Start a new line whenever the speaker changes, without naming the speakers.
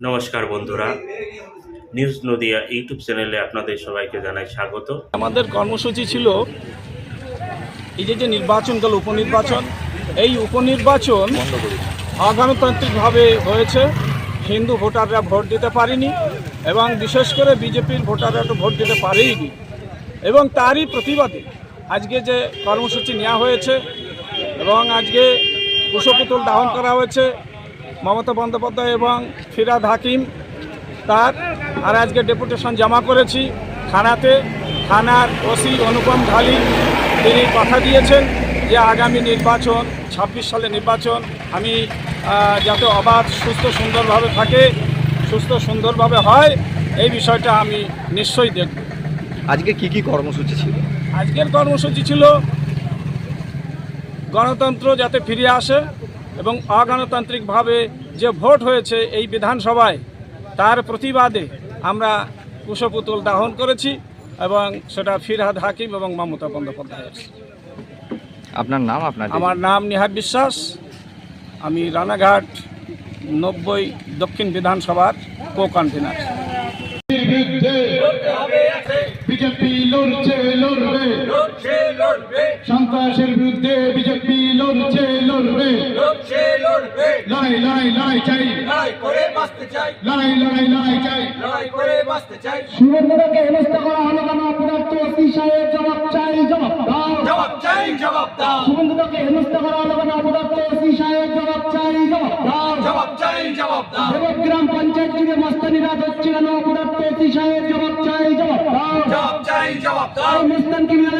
নমস্কার বন্ধুরা। News Nadia YouTube চ্যানেলে আপনাদের সবাইকে জানাই স্বাগত।
আমাদের কর্মসূচি ছিল এই যে যে নির্বাচন গেল, উপনির্বাচন, এই উপনির্বাচন অগণতান্ত্রিকভাবে হয়েছে। হিন্দু ভোটাররা ভোট দিতে পারেনি এবং বিশেষ করে বিজেপির ভোটাররা তো ভোট দিতে পারেইনি। এবং তারই প্রতিবাদে আজকে যে কর্মসূচি নেওয়া হয়েছে এবং আজকে কুশপুতুল দাহন করা হয়েছে মমতা বন্দ্যোপাধ্যায় এবং ফিরাদ হাকিম তার আর আজকে ডেপুটেশন জমা করেছি। থানাতে থানার ওসি অনুপম ঢালি তিনি কথা দিয়েছেন যে আগামী নির্বাচন ছাব্বিশ সালে নির্বাচন আমি যাতে অবাধ সুস্থ সুন্দরভাবে থাকে সুস্থ সুন্দরভাবে হয় এই বিষয়টা আমি নিশ্চয়ই দেখব।
আজকে কি কি কর্মসূচি ছিল?
আজকের কর্মসূচি ছিল গণতন্ত্র যাতে ফিরে আসে এবং অগণতান্ত্রিকভাবে যে ভোট হয়েছে এই বিধানসভায় তার প্রতিবাদে আমরা কুশপুতুল দাহন করেছি এবং সেটা ফিরহাদ হাকিম এবং মমতা বন্দ্যোপাধ্যায়ের।
আপনার নাম আপনার
আমার নাম নিহার বিশ্বাস। আমি রানাঘাট নব্বই দক্ষিণ বিধানসভার কো কনভেনার
বিজেপি লড়ছে লড়বে। সন্ত্রাসের বিরুদ্ধে বিজেপি লড়ছে লড়বে। লড়াই লড়াই লড়াই চাই। লড়াই লড়াই লড়াই চাই। সুরেন্দ্রকে হেনস্থা করা হলো কেন? পদার্থ ওসি সাহেব জবাব চাই জবাব দাও। সুরেন্দ্রকে হেনস্থা করা হলো কেন? ওসি সাহেব জবাব চাই জবাব দাও। দেবগ্রাম পঞ্চায়েত মস্তানিরা হচ্ছে কেন? ওসি সাহেব জবাব চাই জবাব দাও। এই মস্তান ক্রিমিনালের